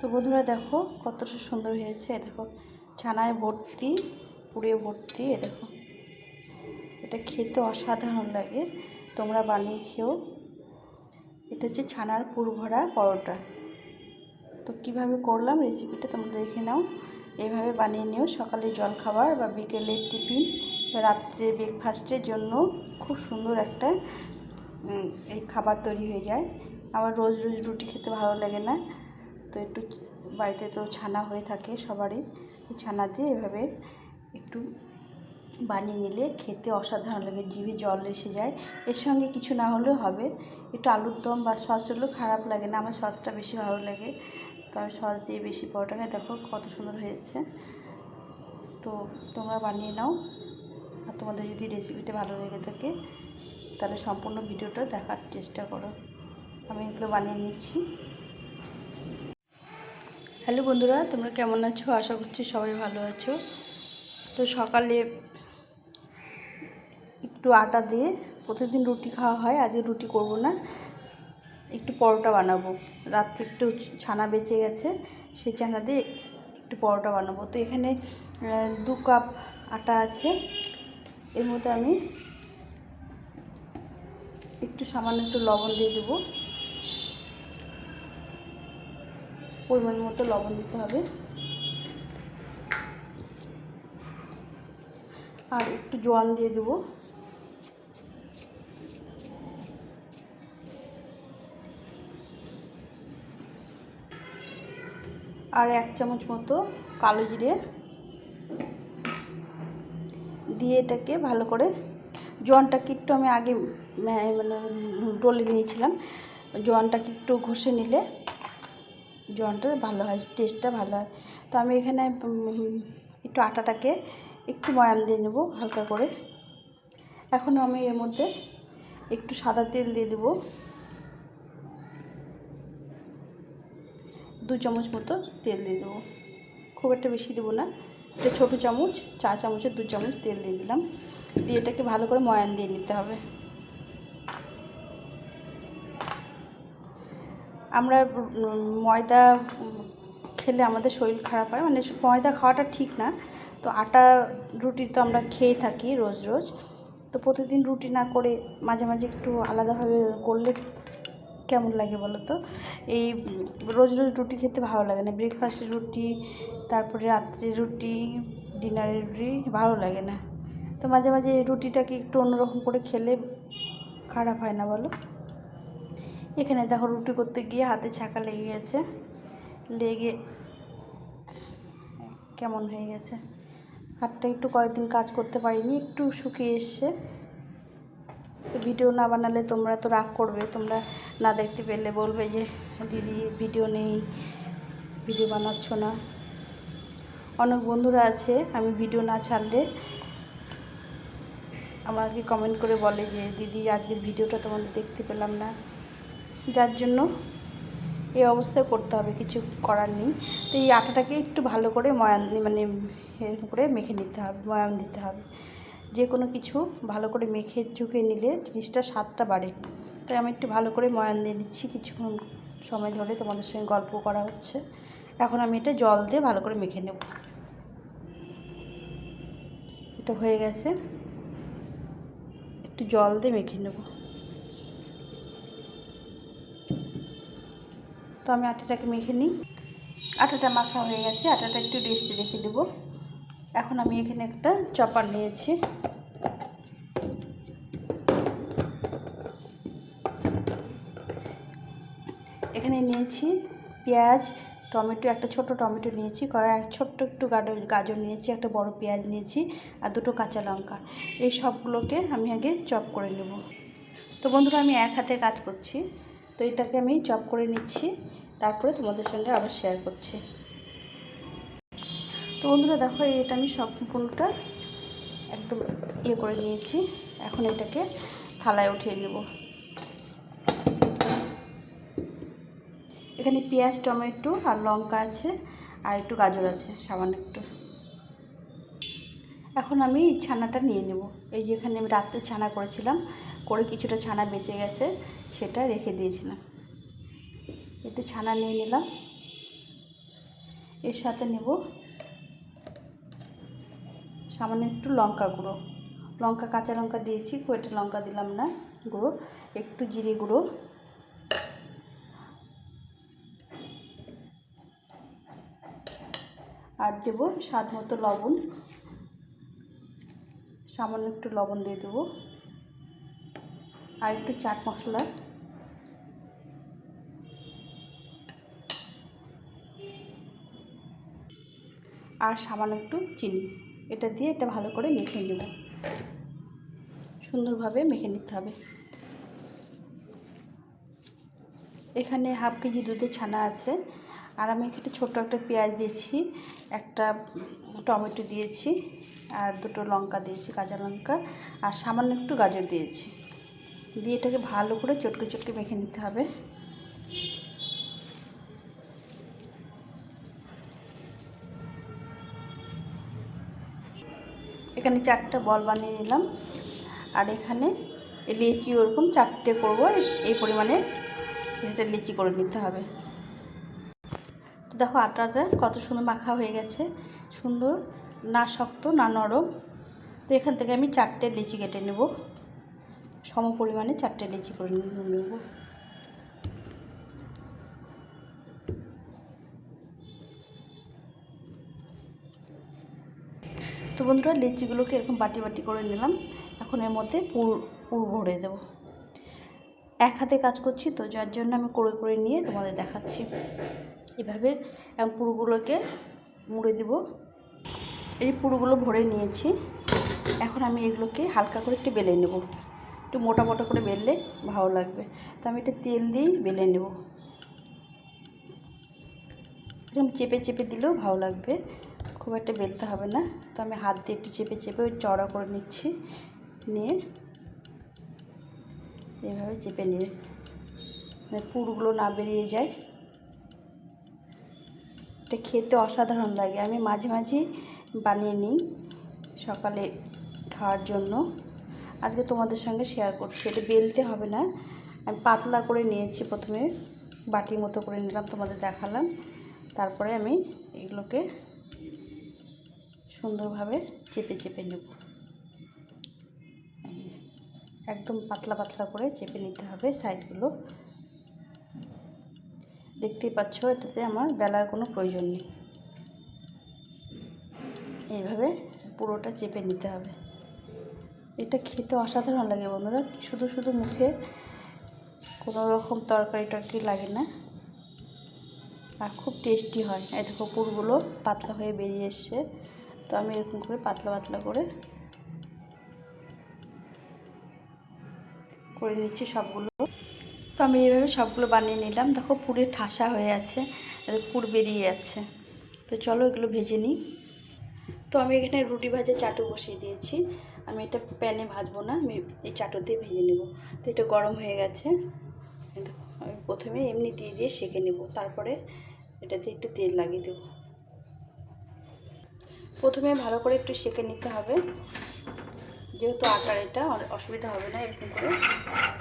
তো বন্ধুরা দেখো, কতটা সুন্দর হয়েছে। দেখো, ছানায় ভর্তি, পুড়ে ভর্তি, এ দেখো। এটা খেতে অসাধারণ লাগে। তোমরা বানিয়ে খেও। এটা হচ্ছে ছানার পুর ভরা পরোটা। তো কীভাবে করলাম রেসিপিটা তোমরা দেখে নাও। এইভাবে বানিয়ে নিও। সকালে জলখাবার বা বিকেলের টিফিন, রাত্রে ব্রেকফাস্টের জন্য খুব সুন্দর একটা এই খাবার তৈরি হয়ে যায়। আমার রোজ রোজ রুটি খেতে ভালো লাগে না। তো একটু বাড়িতে তো ছানা হয়ে থাকে সবারই। ছানা দিয়ে এভাবে একটু বানিয়ে নিলে খেতে অসাধারণ লাগে, জিভে জল এসে যায়। এর সঙ্গে কিছু না হলেও হবে। একটু আলুর দম বা সস হলেও খারাপ লাগে না, আমার সসটা বেশি ভালো লাগে। তো আমি সস দিয়ে বেশি পরোটা খাই। দেখো কত সুন্দর হয়েছে। তো তোমরা বানিয়ে নাও। আর তোমাদের যদি রেসিপিটা ভালো লেগে থাকে, তাহলে সম্পূর্ণ ভিডিওটা দেখার চেষ্টা করো। আমি এগুলো বানিয়ে নিচ্ছি। হ্যালো বন্ধুরা, তোমরা কেমন আছো? আশা করছি সবাই ভালো আছো। তো সকালে একটু আটা দিয়ে প্রতিদিন রুটি খাওয়া হয়, আজকে রুটি করব না। একটু পরোটা বানাবো। রাত্রে একটু ছানা বেঁচে গেছে, সেই ছানা দিয়ে একটু পরোটা বানাবো। তো এখানে দু কাপ আটা আছে। এর মধ্যে আমি একটু সামান্য একটু লবণ দিয়ে দেবো। পরিমাণ মতো লবণ দিতে হবে। আর একটু জোয়ান দিয়ে দেবো। আর এক চামচ মতো কালো জিরে দিয়ে এটাকে ভালো করে জোয়ানটাকে একটু আমি আগে মানে ডলে নিয়েছিলাম। জোয়ানটাকে একটু ঘষে নিলে জোয়ানটা ভালো হয় টেস্টটা ভালো হয়। তো আমি এখানে একটু আটাটাকে একটু ময়াম দিয়ে নেব হালকা করে। এখন আমি এর মধ্যে একটু সাদা তেল দিয়ে দেবো। দু চামচ মতো তেল দিয়ে দেবো। খুব একটা বেশি দেবো না। এটা ছোটো চামচ, চা চামচের দু চামচ তেল দিয়ে দিলাম। দিয়ে এটাকে ভালো করে ময়ান দিয়ে নিতে হবে। আমরা ময়দা খেলে আমাদের শরীর খারাপ হয়। মানে ময়দা খাওয়াটা ঠিক না। তো আটা রুটি তো আমরা খেয়ে থাকি রোজ রোজ। তো প্রতিদিন রুটি না করে মাঝে মাঝে একটু আলাদাভাবে করলে কেমন লাগে বলো তো? এই রোজ রোজ রুটি খেতে ভালো লাগে না। ব্রেকফাস্টের রুটি, তারপরে রাত্রে রুটি, ডিনারের রুটি ভালো লাগে না। তো মাঝে মাঝে রুটিটাকে একটু অন্যরকম করে খেলে খারাপ হয় না বলো? এখানে দেখো রুটি করতে গিয়ে হাতে ছাকা লেগে গেছে। লেগে কেমন হয়ে গেছে। হাতটা একটু কয়েকদিন কাজ করতে পারিনি, একটু শুকিয়ে এসছে। ভিডিও না বানালে তোমরা তো রাগ করবে, তোমরা না দেখতে পেলে বলবে যে, দিদি, ভিডিও নেই, ভিডিও বানাচ্ছ না। অনেক বন্ধুরা আছে, আমি ভিডিও না ছাড়লে আমাকে কমেন্ট করে বলে যে, দিদি, আজকের ভিডিওটা তোমাদের দেখতে পেলাম না। যার জন্য এই অবস্থায় করতে হবে, কিছু করার নেই। তো এই আটাটাকে একটু ভালো করে ময়ান মানে এরকম করে মেখে নিতে হবে, ময়ান দিতে হবে। যে কোনো কিছু ভালো করে মেখে ঝুঁকে নিলে জিনিসটা স্বাদটা বাড়ে। তাই আমি একটু ভালো করে ময়ান দিয়ে নিচ্ছি কিছুক্ষণ সময় ধরে তোমাদের সঙ্গে গল্প করা হচ্ছে। এখন আমি এটা জল দিয়ে ভালো করে মেখে নেব। এটা হয়ে গেছে। একটু জল দিয়ে মেখে নেব। তো আমি আটাটাকে মেখে নিই। আটাটা মাখা হয়ে গেছে, আটাটা একটু রেস্টে রেখে দেবো। এখন আমি এখানে একটা চপার নিয়েছি। এখানে নিয়েছি পেঁয়াজ, টমেটো, একটা ছোট টমেটো নিয়েছি, কয়েক ছোট্ট একটু গাজর গাজর নিয়েছি, একটা বড় পেঁয়াজ নিয়েছি আর দুটো কাঁচা লঙ্কা। এই সবগুলোকে আমি আগে চপ করে নেব। তো বন্ধুরা, আমি এক হাতে কাজ করছি। তো এটাকে আমি চপ করে নিচ্ছি, তারপরে তোমাদের সঙ্গে আবার শেয়ার করছি। তো বন্ধুরা, দেখো এটা আমি সম্পূর্ণটা একদম ইয়ে করে নিয়েছি। এখন এটাকে থালায় উঠিয়ে নেব। এখানে পেঁয়াজ, টমেটো আর লঙ্কা আছে, আর একটু গাজর আছে, সামান্য একটু। এখন আমি ছানাটা নিয়ে নেব। এই যে এখানে আমি রাত্রে ছানা করেছিলাম, করে কিছুটা ছানা বেঁচে গেছে, সেটা রেখে দিয়েছিলাম। একটু ছানা নিয়ে নিলাম। এর সাথে নেব সামান্য একটু লঙ্কা গুঁড়ো। লঙ্কা, কাঁচা লঙ্কা দিয়েছি কয়েকটা লঙ্কা দিলাম না, গুঁড়ো, একটু জিরে গুঁড়ো। আর দেব স্বাদ মতো লবণ। সামান্য একটু লবণ দিয়ে দেবো। আর একটু চাট মশলা। আর সামান্য একটু চিনি। এটা দিয়ে এটা ভালো করে মেখে নেব। সুন্দরভাবে মেখে নিতে হবে। এখানে হাফ কেজি দুধের ছানা আছে। আর আমি এখানে ছোট্ট একটা পেঁয়াজ দিয়েছি, একটা টমেটো দিয়েছি, আর দুটো লঙ্কা দিয়েছি, কাঁচা লঙ্কা, আর সামান্য একটু গাজর দিয়েছি। দিয়ে এটাকে ভালো করে চটকে চটকে মেখে নিতে হবে। এখানে চারটা বল বানিয়ে নিলাম, আর এখানে লিচি ওরকম চারটে করব, এই পরিমাণে এটা লিচি করে নিতে হবে। দেখো আটাটা কত সুন্দর মাখা হয়ে গেছে। সুন্দর, না শক্ত, না নরম। তো এখান থেকে আমি চারটে লিচি কেটে নেব। সম পরিমাণে চারটে লিচি করে নেব। তো বন্ধুরা, লিচিগুলোকে এরকম বাটি বাটি করে নিলাম। এখন এর মধ্যে পুর পুর ভরে দেবো। এক হাতে কাজ করছি তো, যার জন্য আমি করে করে নিয়ে তোমাদের দেখাচ্ছি। এভাবে পুরগুলোকে মুড়ে দেব। এই পুরগুলো ভরে নিয়েছি। এখন আমি এগুলোকে হালকা করে একটু বেলে নেব। একটু মোটা মোটা করে বেললে ভালো লাগবে। তো আমি এটা তেল দিয়েই বেলে নেব। এরকম চেপে চেপে দিলেও ভালো লাগবে। খুব একটা বেলতে হবে না। তো আমি হাত দিয়ে একটু চেপে চেপে ওই চড়া করে নিচ্ছি। নিয়ে এভাবে চেপে নিয়ে। মানে পুরগুলো না বেরিয়ে যায়। এটা খেতে অসাধারণ লাগে। আমি মাঝে মাঝে বানিয়ে নিই সকালে খাওয়ার জন্য। আজকে তোমাদের সঙ্গে শেয়ার করছি। এটা বেলতে হবে না। আমি পাতলা করে নিয়েছি প্রথমে। বাটির মতো করে নিলাম, তোমাদের দেখালাম। তারপরে আমি এগুলোকে সুন্দরভাবে চেপে চেপে নেব। একদম পাতলা পাতলা করে চেপে নিতে হবে সাইডগুলো দেখতেই পাচ্ছ, এটাতে আমার বেলার কোনো প্রয়োজন নেই। এইভাবে পুরোটা চেপে নিতে হবে। এটা খেতে অসাধারণ লাগে বন্ধুরা, শুধু শুধু মুখে কোনো রকম তরকারি টরকারি লাগে না। আর খুব টেস্টি হয়। এই দেখো, পুরগুলো পাতলা হয়ে বেরিয়ে এসছে। তো আমি এরকম করে পাতলা পাতলা করে করে নিচ্ছি সবগুলো। তো আমি এইভাবে সবগুলো বানিয়ে নিলাম। দেখো পুরে ঠাসা হয়ে আছে পুর বেরিয়ে যাচ্ছে। তো চলো এগুলো ভেজে নিই। তো আমি এখানে রুটি ভাজা চাটু বসিয়ে দিয়েছি। আমি এটা প্যানে ভাজবো না, আমি এই চাটু দিয়ে ভেজে নেব। তো এটা গরম হয়ে গেছে। আমি প্রথমে এমনি দিয়ে দিয়ে সেঁকে নেব। তারপরে এটাতে একটু তেল লাগিয়ে দেব। প্রথমে ভালো করে একটু সেঁকে নিতে হবে। যেহেতু আটার এটা অসুবিধা হবে না এরকম করে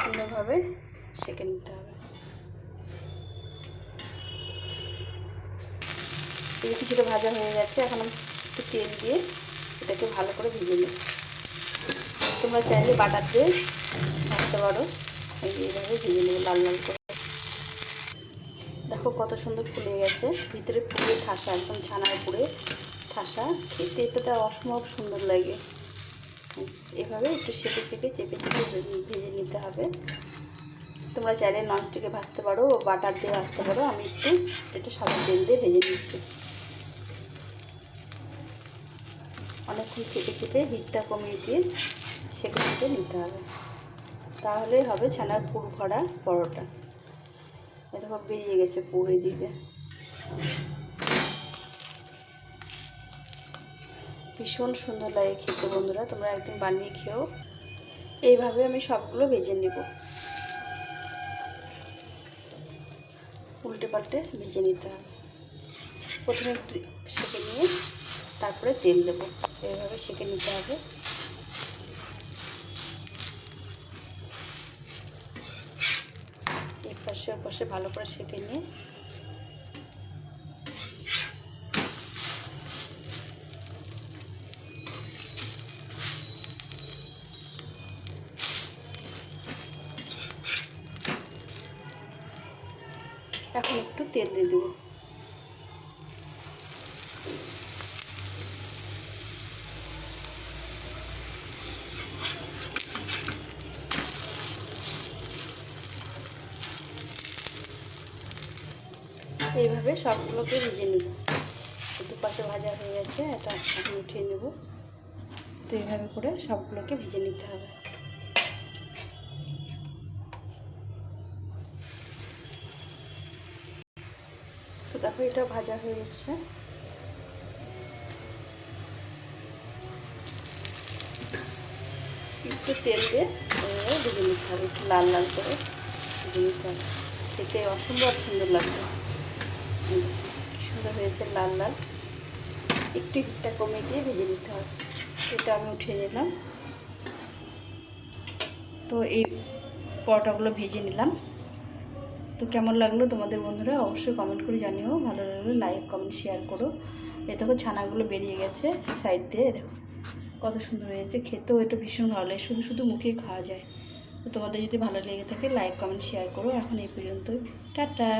সুন্দরভাবে। সেঁকে নিতে হবে। কিছুটা ভাজা হয়ে গেছে, এখন একটু তেল দিয়ে এটাকে ভালো করে ভেজে নিই তোমরা চাইলে বাটার দিয়ে ভাজতে পারো এইভাবে ভেজে নেবে, লাল লাল করে। দেখো কত সুন্দর ফুলে গেছে, ভিতরে পুড়ে ঠাসা, একদম ছানার পুড়ে ঠাসা। খেতে এটা অসম্ভব সুন্দর লাগে। এভাবে একটু সেঁকে সেঁকে চেপে চেপে ভেজে নিতে হবে। তোমরা চাইলে ননস্টিকে ভাজতে পারো, বাটার দিয়ে ভাজতে পারো। আমি একটু একটু সাদা তেল দিয়ে ভেজে নিচ্ছি। অনেকক্ষণ চেপে চেপে হিটটা কমিয়ে দিয়ে সেঁকে সেঁকে নিতে হবে। তাহলে হবে ছানার পুর ভরা পরোটা। এটা বেরিয়ে গেছে পুর দিকে ভীষণ সুন্দর লাগে খেতে বন্ধুরা, তোমরা একদিন বানিয়ে খেও এইভাবে আমি সবগুলো ভেজে নেব। উল্টে পাল্টে ভেজে নিতে হবে। প্রথমে সেঁকে নিয়ে তারপরে তেল দেবো। এইভাবে সেঁকে নিতে হবে। এপাশে পাশে ওপাশে ভালো করে সেঁকে নিয়ে তেল দিয়ে দেবো। এইভাবে সবগুলোকে ভেজে নেব। দু পাশে ভাজা হয়ে গেছে, এটা উঠিয়ে নেব। তো এইভাবে করে সবগুলোকে ভেজে নিতে হবে। এটা ভাজা হয়ে গেছে একটু তেল দিয়ে ভেজে নিতে হবে, একটু লাল লাল করে ভেজে নিতে হবে। খেতে অসম্ভব সুন্দর লাগবে সুন্দর হয়েছে লাল লাল। একটু হিটটা কমে দিয়ে ভেজে নিতে হবে। এটা আমি উঠে নিলাম। তো এই পরোটাগুলো ভেজে নিলাম। তো কেমন লাগল তোমাদের বন্ধুরা? অবশ্যই কমেন্ট করে জানিও। ভালো লাগল লাইক কমেন্ট শেয়ার করো। এ দেখো ছানাগুলো বেরিয়ে গেছে সাইড দিয়ে দেখো। কত সুন্দর হয়েছে। খেতেও এটা ভীষণ ভালো লাগে। শুধু শুধু মুখে খাওয়া যায়। তো তোমাদের যদি ভালো লেগে থাকে লাইক কমেন্ট শেয়ার করো। এখন এই পর্যন্তই। টাটা!